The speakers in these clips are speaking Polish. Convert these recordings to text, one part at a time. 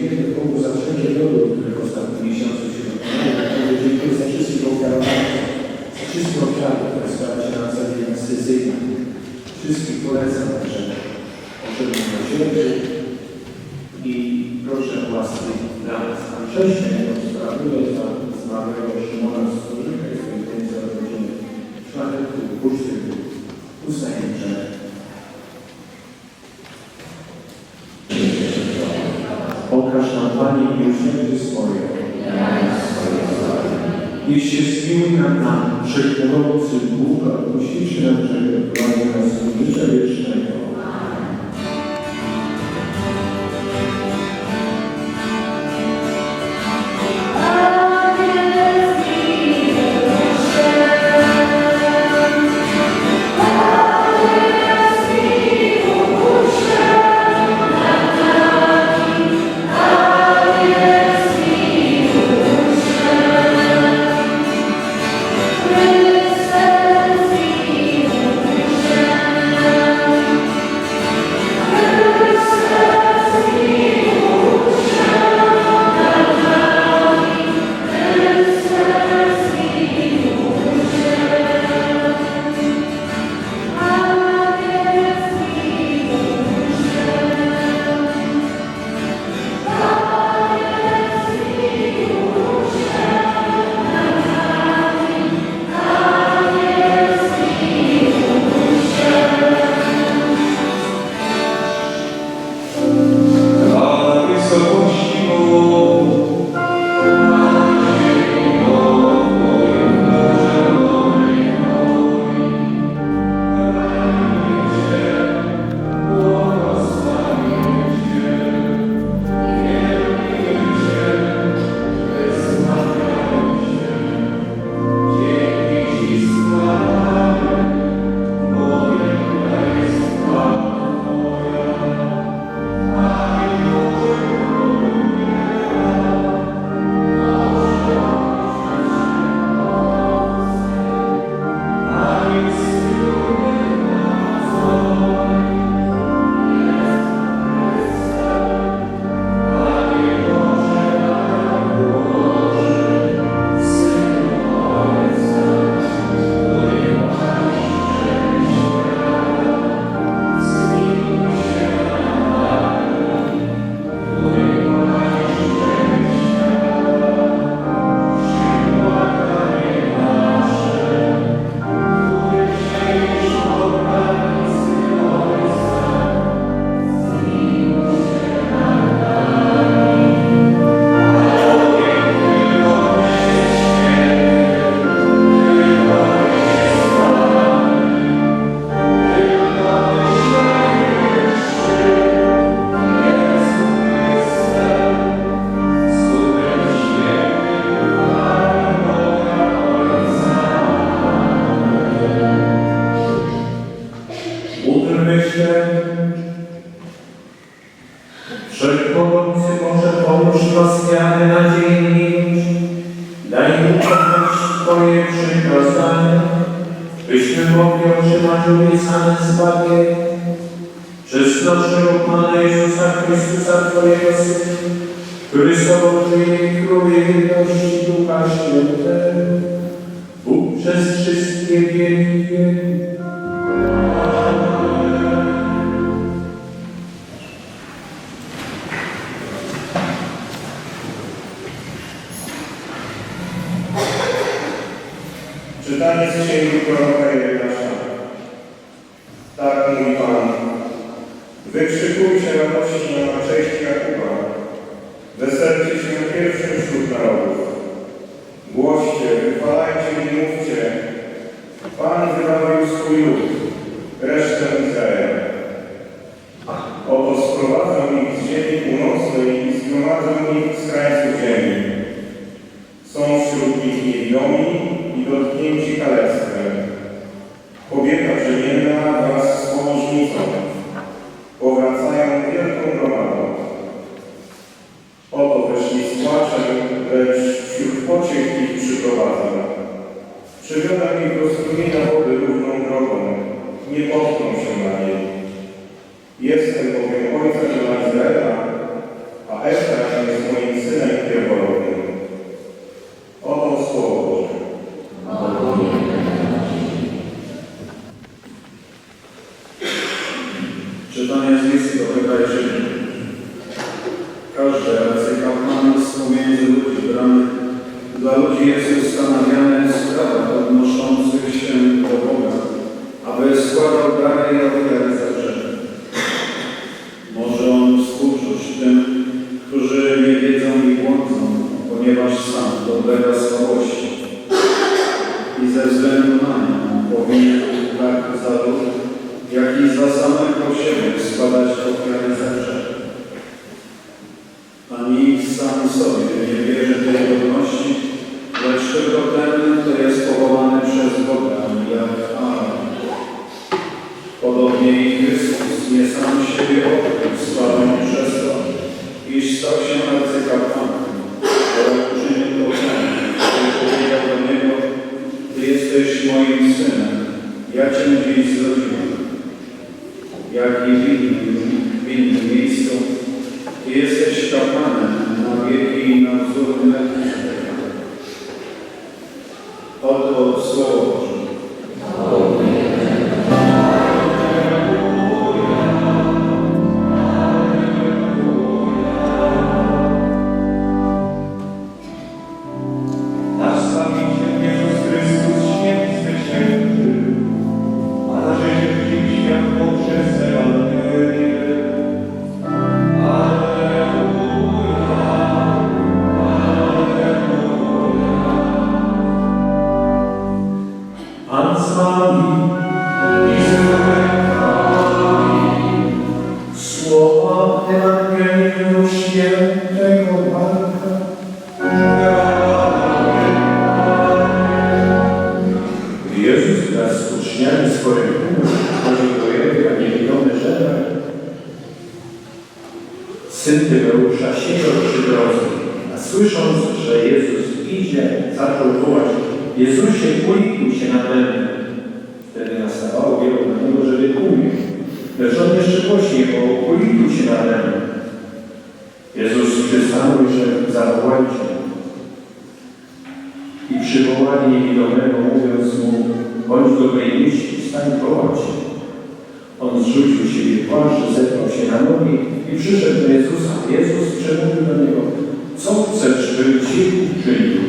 Dziękuję Bogu za wszelkie dowody, które w ostatnich miesiącach się dokonały. Dziękuję tak za wszystkie ofiarowania, za wszystkie ofiary, które stały się na celu inwestycyjnym. Wszystkich polecam, że oczekują na siebie. Jeśli się zmiłuj nad nami. Wszechmogący Bóg, a puścisz nam grzechy, nas życie. Wykrzykujcie radośnie na cześć Jakuba. Weselcie się pierwszym wśród narodów. przywołanie niewidomego, mówiąc mu, bądź dobrej myśli, stań koło cię. On zrzucił siebie płaszcz, zetknął się na nogi i przyszedł do Jezusa. Jezus przemówił do niego, co chcesz, bym ci uczynił?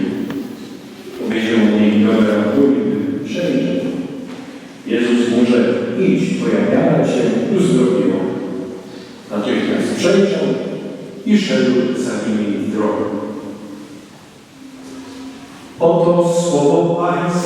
Powiedział niewidomy rachunek, przejrzał. Jezus mu rzekł, idź, twoja wiara cię uzdrowiła. Natychmiast przejrzał i szedł Slovo pai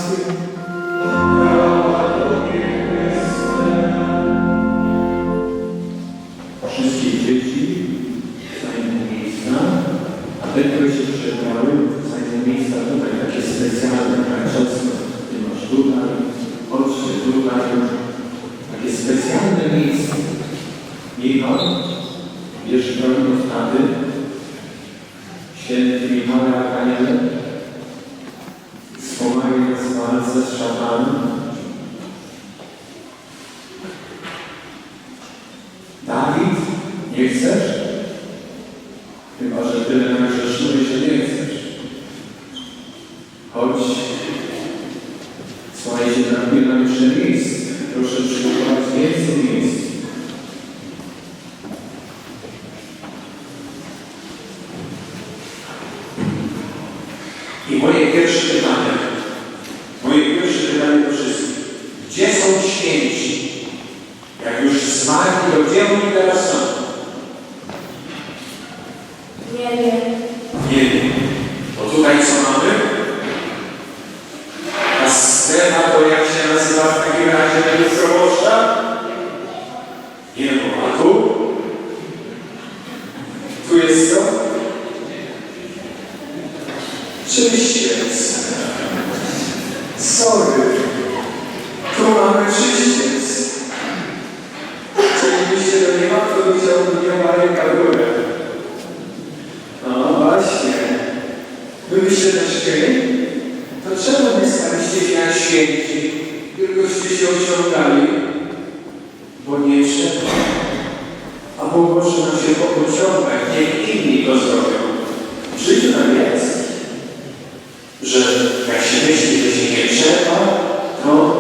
że jak się myśli, że się nie trzeba, to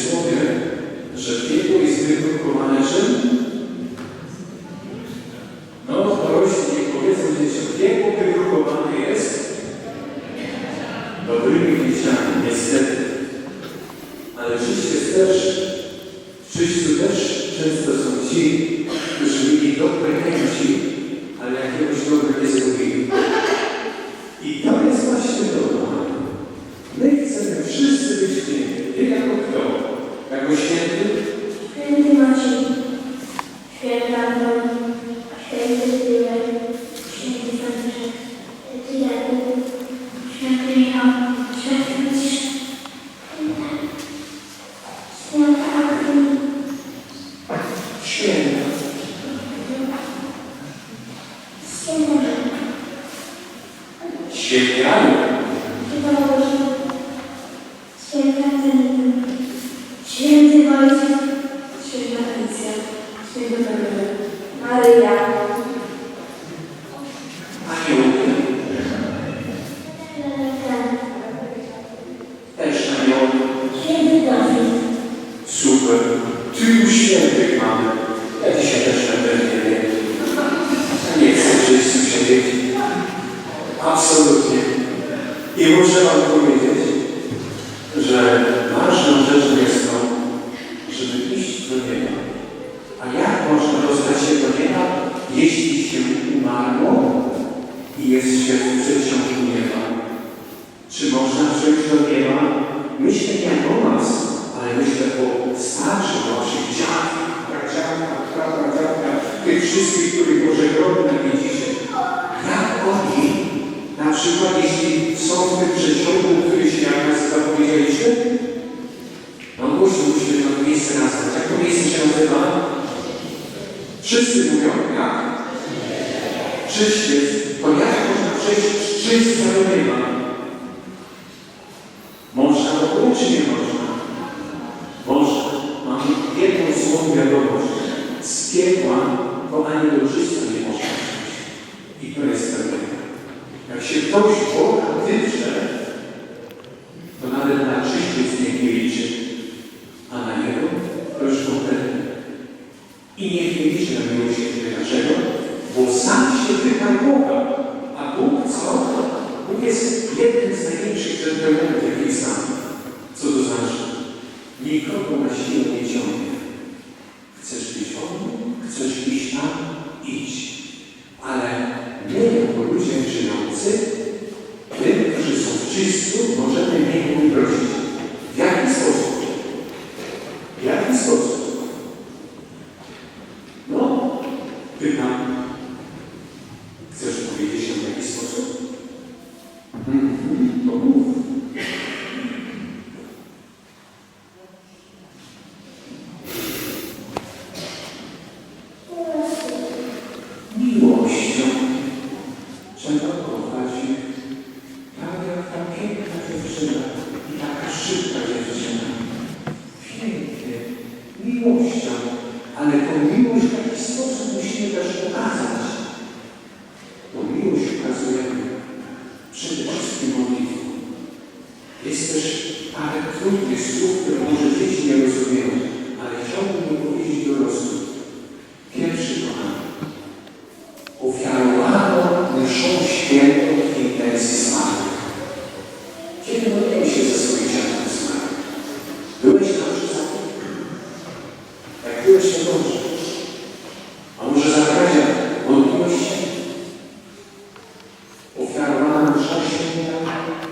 przysłowie, że piekło jest tylko kowalerzem, Şey, Scegliamo się przejść do nieba. Czy można przejść do nieba? Myślę nie o nas, ale myślę o starszych, o naszych dziadkach, pradziadkach, tych wszystkich, których może drobne widzicie. Jak oni, na przykład jeśli są w tym przeciągu, który się jak nas zapowiedzieliśmy, no musi, musimy to miejsce nazwać. Jak to miejsce się nazywa? Wszyscy mówią, jak? Czyście Straight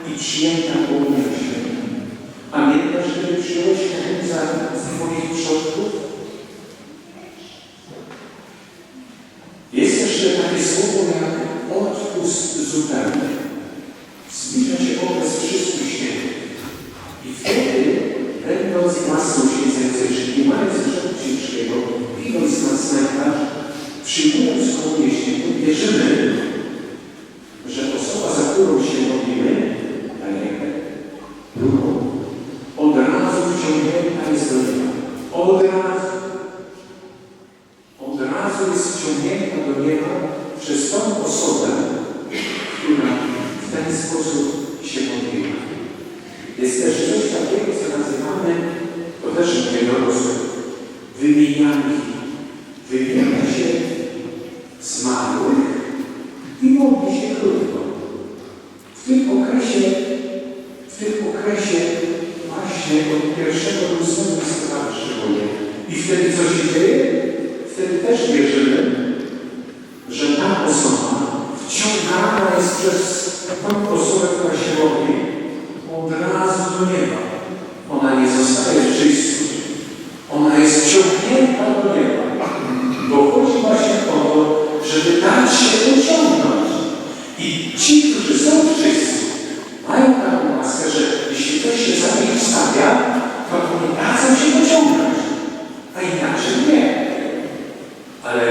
i przyjemna południa świata. Pamiętasz, że przyjąłeś ten za swoich przodków? humanity.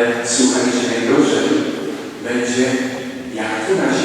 Ale słuchajcie, najgorzej będzie, jak na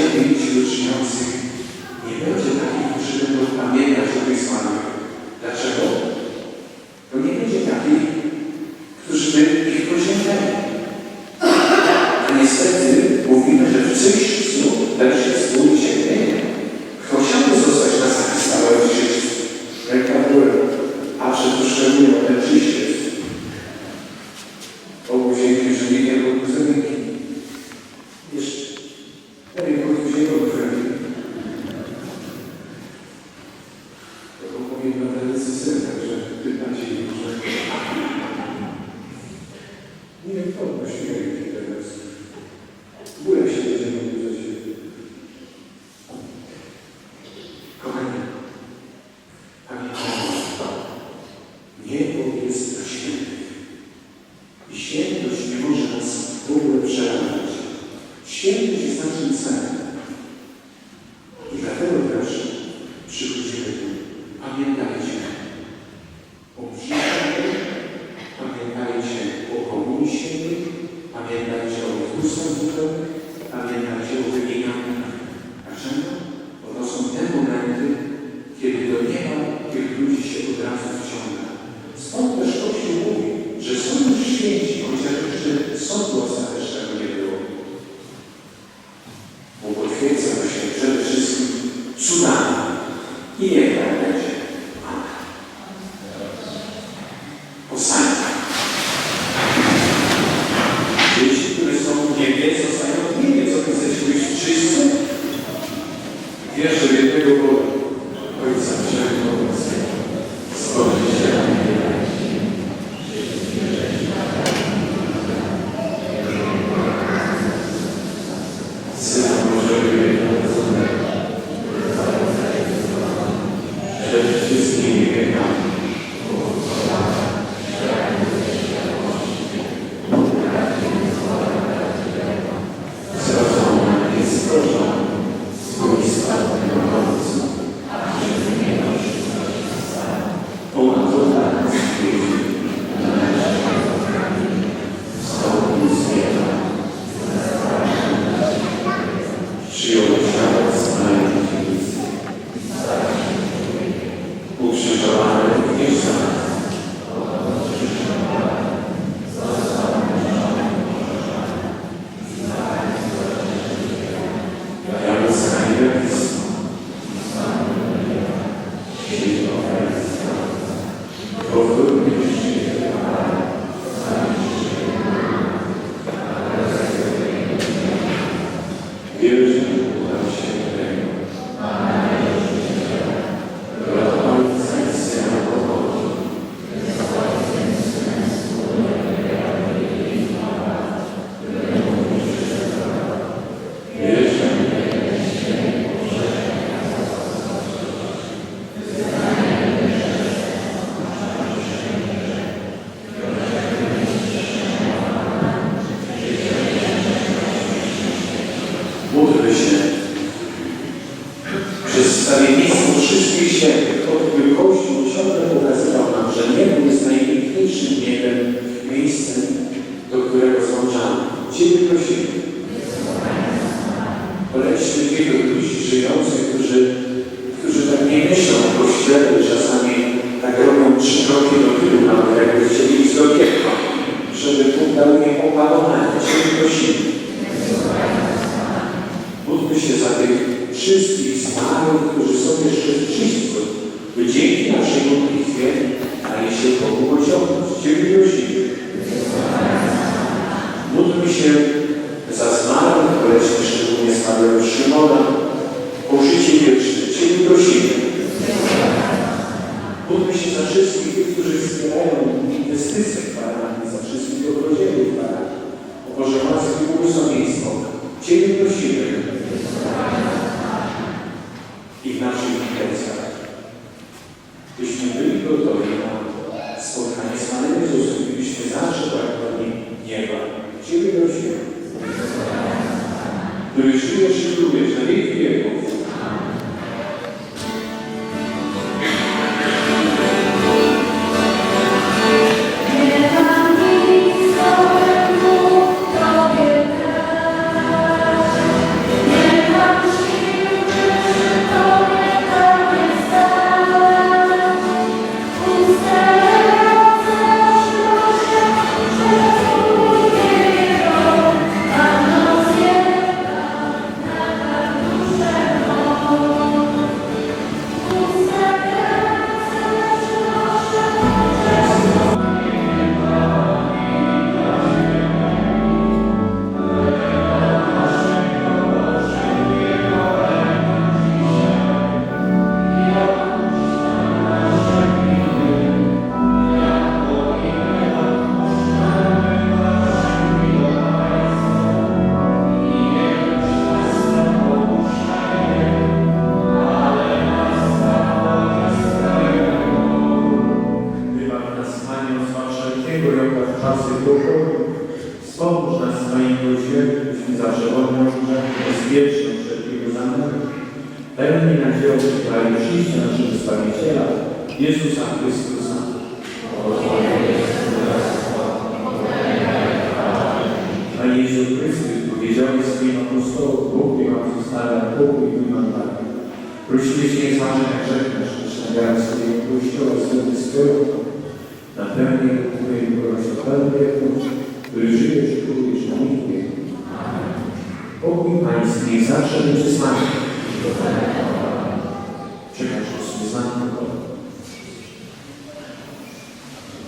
Ciebie prosimy. Módlmy się naszego Zbawiciela, Jezusa Chrystusa.